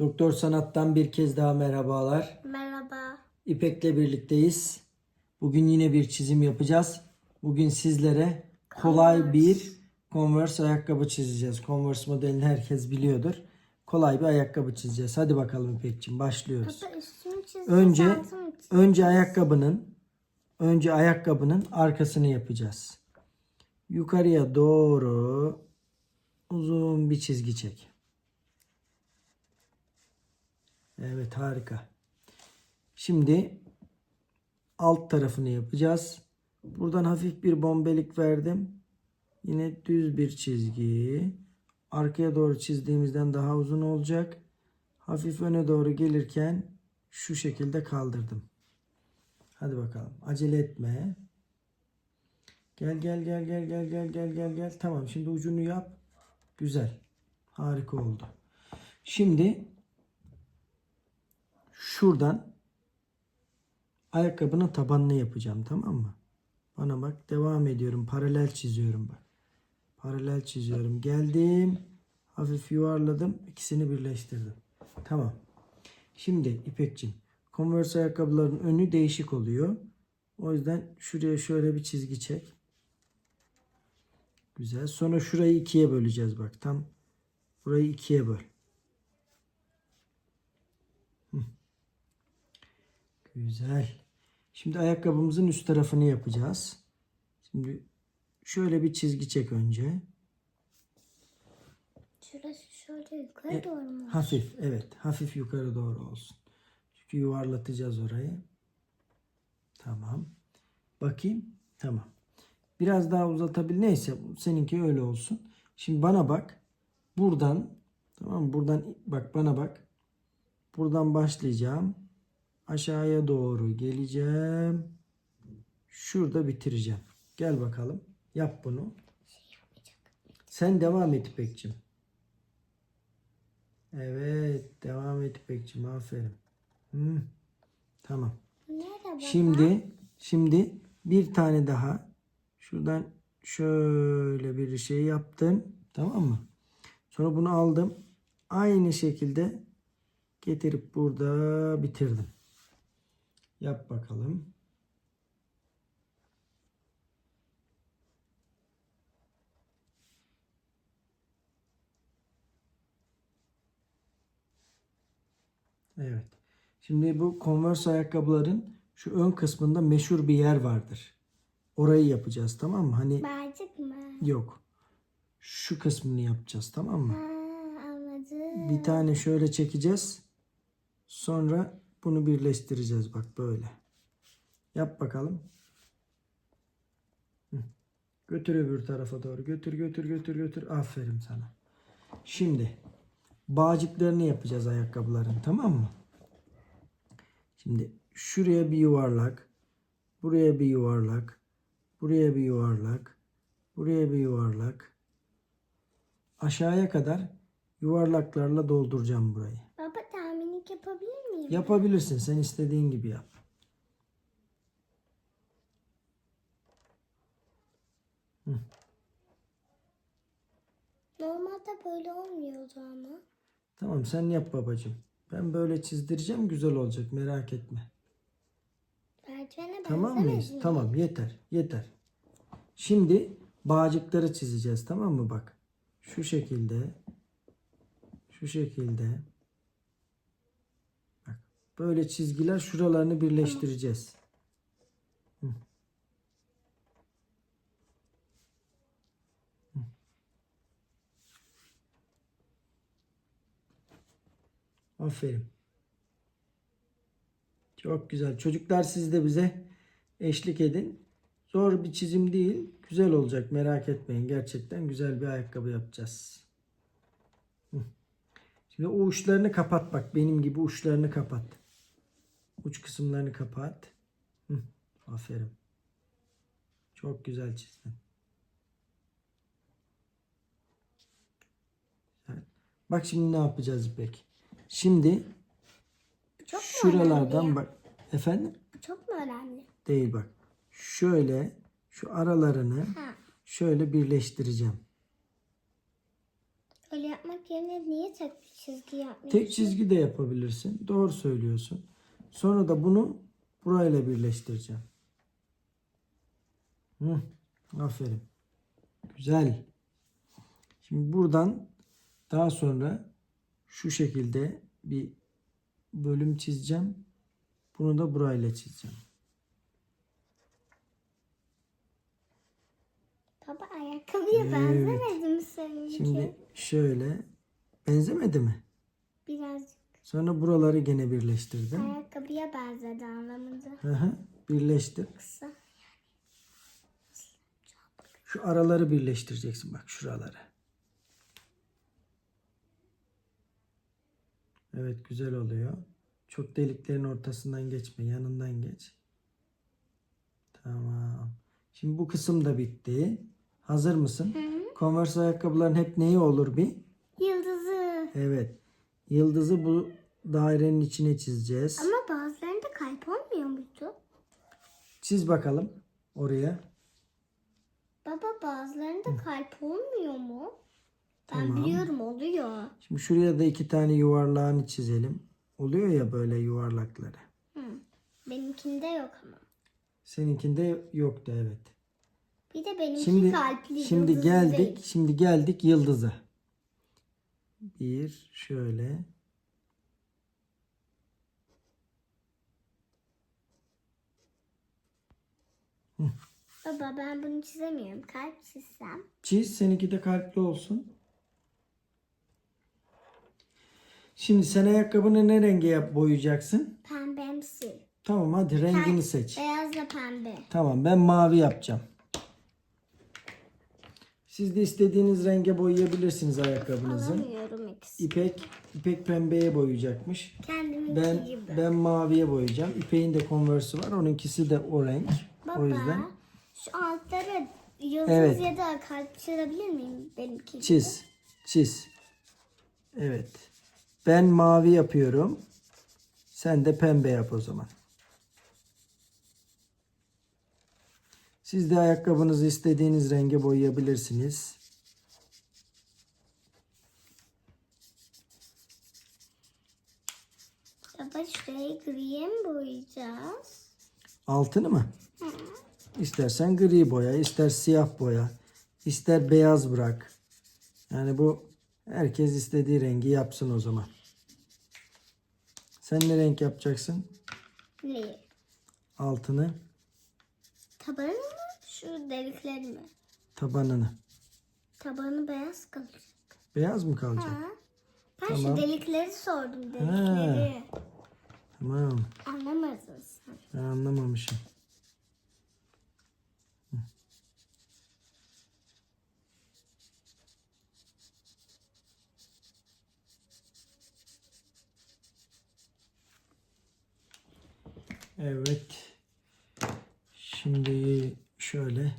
Doktor Sanat'tan bir kez daha merhabalar. Merhaba. İpek'le birlikteyiz. Bugün yine bir çizim yapacağız. Bugün sizlere kolay bir Converse ayakkabı çizeceğiz. Converse modelini herkes biliyordur. Kolay bir ayakkabı çizeceğiz. Hadi bakalım İpek'ciğim başlıyoruz. Baba üstünü çizeceğiz. Önce önce ayakkabının önce ayakkabının arkasını yapacağız. Yukarıya doğru uzun bir çizgi çek. Evet harika. Şimdi alt tarafını yapacağız. Buradan hafif bir bombelik verdim. Yine düz bir çizgi. Arkaya doğru çizdiğimizden daha uzun olacak. Hafif öne doğru gelirken şu şekilde kaldırdım. Hadi bakalım. Acele etme. Gel gel gel gel gel gel gel gel gel. Tamam şimdi ucunu yap. Güzel. Harika oldu. Şimdi şuradan ayakkabının tabanını yapacağım tamam mı? Bana bak devam ediyorum. Paralel çiziyorum bak. Paralel çiziyorum. Geldim. Hafif yuvarladım. İkisini birleştirdim. Tamam. Şimdi İpekçim. Converse ayakkabıların önü değişik oluyor. O yüzden şuraya şöyle bir çizgi çek. Güzel. Sonra şurayı ikiye böleceğiz bak. Tam burayı ikiye böl. Güzel. Şimdi ayakkabımızın üst tarafını yapacağız. Şimdi şöyle bir çizgi çek önce. Şurası şöyle yukarı E, doğru mu? Hafif, evet. Hafif yukarı doğru olsun. Çünkü yuvarlatacağız orayı. Tamam. Bakayım. Tamam. Biraz daha uzatabil. Neyse seninki öyle olsun. Şimdi bana bak. Buradan tamam mı? Buradan bak bana bak. Buradan başlayacağım. Aşağıya doğru geleceğim. Şurada bitireceğim. Gel bakalım. Yap bunu. Sen devam et İpekçim. Evet. Devam et İpekçim. Aferin. Hı, Tamam. Şimdi şimdi bir tane daha şuradan şöyle bir şey yaptım. Tamam mı? Sonra bunu aldım. Aynı şekilde getirip burada bitirdim. Yap bakalım. Evet. Şimdi bu Converse ayakkabıların şu ön kısmında meşhur bir yer vardır. Orayı yapacağız tamam mı? Hani Bağcık mı? yok. Şu kısmını yapacağız tamam mı? Ha, anladım. Bir tane şöyle çekeceğiz. Sonra bunu birleştireceğiz bak böyle. Yap bakalım. Hı. Götür öbür tarafa doğru. Götür götür götür götür. Aferin sana. Şimdi bağcıklarını yapacağız ayakkabıların tamam mı? Şimdi şuraya bir yuvarlak. Buraya bir yuvarlak. Buraya bir yuvarlak. Buraya bir yuvarlak. Aşağıya kadar yuvarlaklarla dolduracağım burayı. Yapabilir miyim? Yapabilirsin. Sen istediğin gibi yap. Normalde böyle olmuyordu ama. Tamam sen yap babacığım. Ben böyle çizdireceğim güzel olacak merak etme. Merdivene Tamam benzemez mıyız? mi? Tamam yeter yeter. Şimdi bağcıkları çizeceğiz tamam mı bak. Şu şekilde. Şu şekilde. Böyle çizgiler şuralarını birleştireceğiz. Aferin. Çok güzel. Çocuklar siz de bize eşlik edin. Zor bir çizim değil. Güzel olacak merak etmeyin. Gerçekten güzel bir ayakkabı yapacağız. Şimdi o uçlarını kapat bak. Benim gibi uçlarını kapat. Uç kısımlarını kapat. Hı. Aferin. Çok güzel çizdin. Güzel. Bak şimdi ne yapacağız İpek? Şimdi Çok şuralardan bak. Efendim? Çok mu önemli? Değil bak. Şöyle şu aralarını Ha. şöyle birleştireceğim. Öyle yapmak yerine niye tek çizgi yapmıyorsun? Tek çizgi de yapabilirsin. Doğru söylüyorsun. Sonra da bunu burayla birleştireceğim. Hı, aferin. Güzel. Şimdi buradan daha sonra şu şekilde bir bölüm çizeceğim. Bunu da burayla çizeceğim. Baba ayakkabıya Evet. benzemedi mi seninki? Şimdi şöyle benzemedi mi? Birazcık Sonra buraları gene birleştirdim. ayakkabıya benzedi anlamında. Hı hı, birleştir. Kısa. Şu araları birleştireceksin bak şuraları. Evet güzel oluyor. Çok deliklerin ortasından geçme. Yanından geç. Tamam. Şimdi bu kısım da bitti. Hazır mısın? Converse ayakkabıların hep neyi olur bir? Yıldızı. Evet. Yıldızı bu dairenin içine çizeceğiz. Ama bazılarında kalp olmuyor muydu? Çiz bakalım oraya. Baba bazılarında kalp olmuyor mu? Ben Tamam. biliyorum oluyor. Şimdi şuraya da iki tane yuvarlağını çizelim. Oluyor ya böyle yuvarlakları. Hı. Benimkinde yok ama. Seninkinde yoktu evet. Bir de benimki Şimdi kalpli. şimdi yıldızlı geldik. değil. Şimdi geldik yıldıza. Bir şöyle. Baba ben bunu çizemiyorum. Kalp çizsem. Çiz seninki de kalpli olsun. Şimdi sen ayakkabını ne renge boyayacaksın? Pembemsi. Tamam hadi rengini seç. Beyazla pembe. Tamam ben mavi yapacağım. Siz de istediğiniz renge boyayabilirsiniz ayakkabınızı. Alamıyorum ikisi. İpek, İpek pembeye boyayacakmış. Kendiminki Ben gibi. ben maviye boyayacağım. İpek'in de Converse'ü var. Onunkisi de o renk. Baba O yüzden şu altlara yıldız Evet. ya da kalp çizebilir miyim benimki çiz. Çiz. Evet. Ben mavi yapıyorum. Sen de pembe yap o zaman. Siz de ayakkabınızı istediğiniz renge boyayabilirsiniz. Baba şurayı griye mi boyayacağız? Altını mı? İstersen gri boya, ister siyah boya, ister beyaz bırak. Yani bu herkes istediği rengi yapsın o zaman. Sen ne renk yapacaksın? Neyi? Altını, Tabanı mı? Şu delikleri mi? tabanını. Tabanı beyaz kalacak. Beyaz mı kalacak? Ha? Ben Tamam. şu delikleri sordum delikleri. Tamam. Ben anlamamışım. Evet. Şimdi şöyle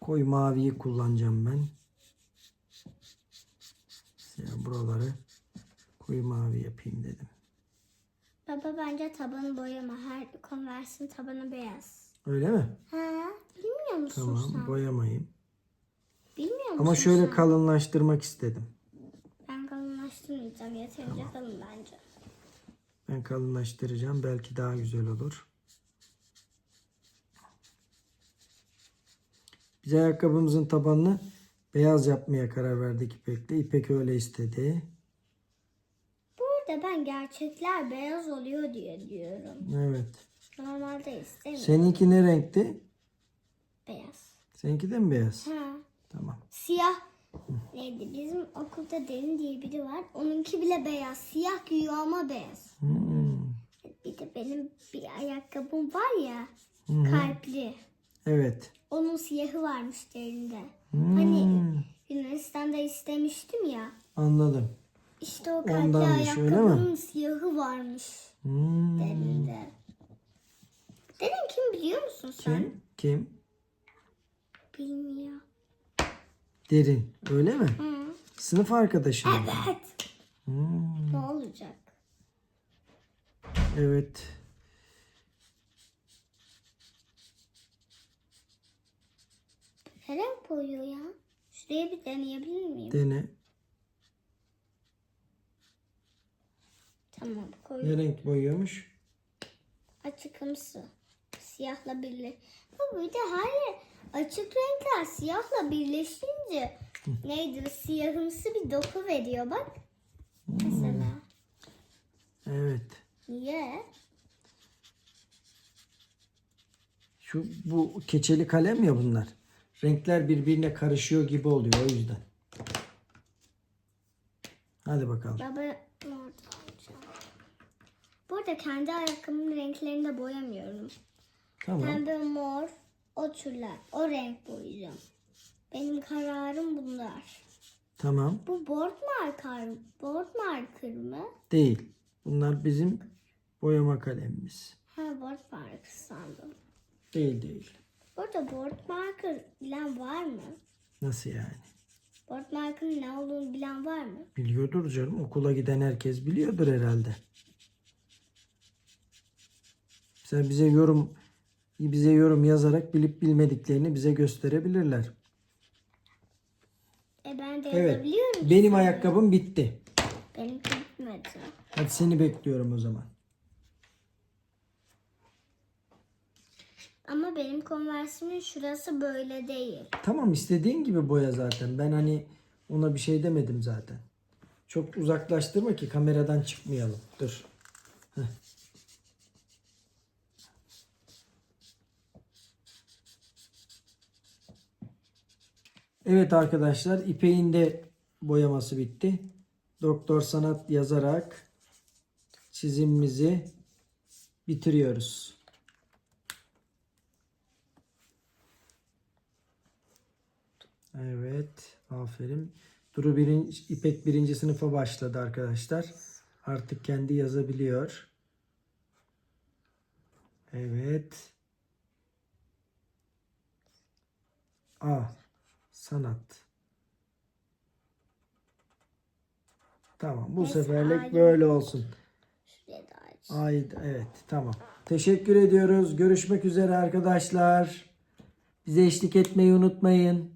koyu maviyi kullanacağım ben. Ya buraları koyu mavi yapayım dedim. Baba bence tabanı boyama. Her konversin tabanı beyaz. Öyle mi? Ha? Bilmiyor musun Tamam sen? boyamayayım. Bilmiyor musun Ama şöyle sen? kalınlaştırmak istedim. Ben kalınlaştırmayacağım. Yeterince kalın bence. Ben kalınlaştıracağım. Belki daha güzel olur. Biz ayakkabımızın tabanını beyaz yapmaya karar verdik İpek'le. İpek öyle istedi. Burada ben gerçekler beyaz oluyor diye diyorum. Evet. Normalde istemiyorum. Seninki ne renkti? Beyaz. Seninki de mi beyaz? Ha. Tamam. Siyah. Neydi? Bizim okulda Derin diye biri var. Onunki bile beyaz. Siyah giyiyor ama beyaz. Hmm. Bir de benim bir ayakkabım var ya. Hı. Kalpli. Evet. Onun siyahı varmış derinde. Hmm. Hani Yunanistan'da istemiştim ya. Anladım. İşte o kalpli Ondanmış, öyle mi? ayakkabının siyahı varmış Hmm. derinde. Derin kim biliyor musun sen? Kim? Kim? Bilmiyor. Derin. Öyle mi? Hı. Sınıf arkadaşım. mı? Evet. Hmm. Ne olacak? Evet. Renk boyuyor ya? Şuraya bir deneyebilir miyim? Dene. Tamam. Ne renk boyuyormuş? Açıkımsı. Siyahla birleş. Ama bir de hayır. Açık renkler siyahla birleşince neydi? Siyahımsı bir doku veriyor bak. Mesela. Evet. Niye? Şu bu keçeli kalem ya bunlar. Renkler birbirine karışıyor gibi oluyor o yüzden. Hadi bakalım. Baba orada Burada kendi ayakkabımın renklerini de boyamıyorum. Tamam. Pembe, mor, o türler. O renk boyayacağım. Benim kararım bunlar. Tamam. Bu board marker, board marker mı? Değil. Bunlar bizim boyama kalemimiz. Ha board marker sandım. Değil değil. Burada board marker bilen var mı? Nasıl yani? Board marker'ın ne olduğunu bilen var mı? Biliyordur canım. Okula giden herkes biliyordur herhalde. Sen bize yorum bize yorum yazarak bilip bilmediklerini bize gösterebilirler. E ben de Evet. yazabiliyorum. Benim ayakkabım bitti. Benimki bitmedi. Hadi seni bekliyorum o zaman. Ama benim konversimin şurası böyle değil. Tamam istediğin gibi boya zaten. Ben hani ona bir şey demedim zaten. Çok uzaklaştırma ki kameradan çıkmayalım. Dur. Evet arkadaşlar İpek'in de boyaması bitti. Doktor Sanat yazarak çizimimizi bitiriyoruz. Evet, aferin. Duru birinci, İpek birinci sınıfa başladı arkadaşlar. Artık kendi yazabiliyor. Evet. A. Sanat. Tamam, bu Neyse, seferlik böyle olsun. Ay, evet, tamam. Teşekkür ediyoruz. Görüşmek üzere arkadaşlar. Bize eşlik etmeyi unutmayın.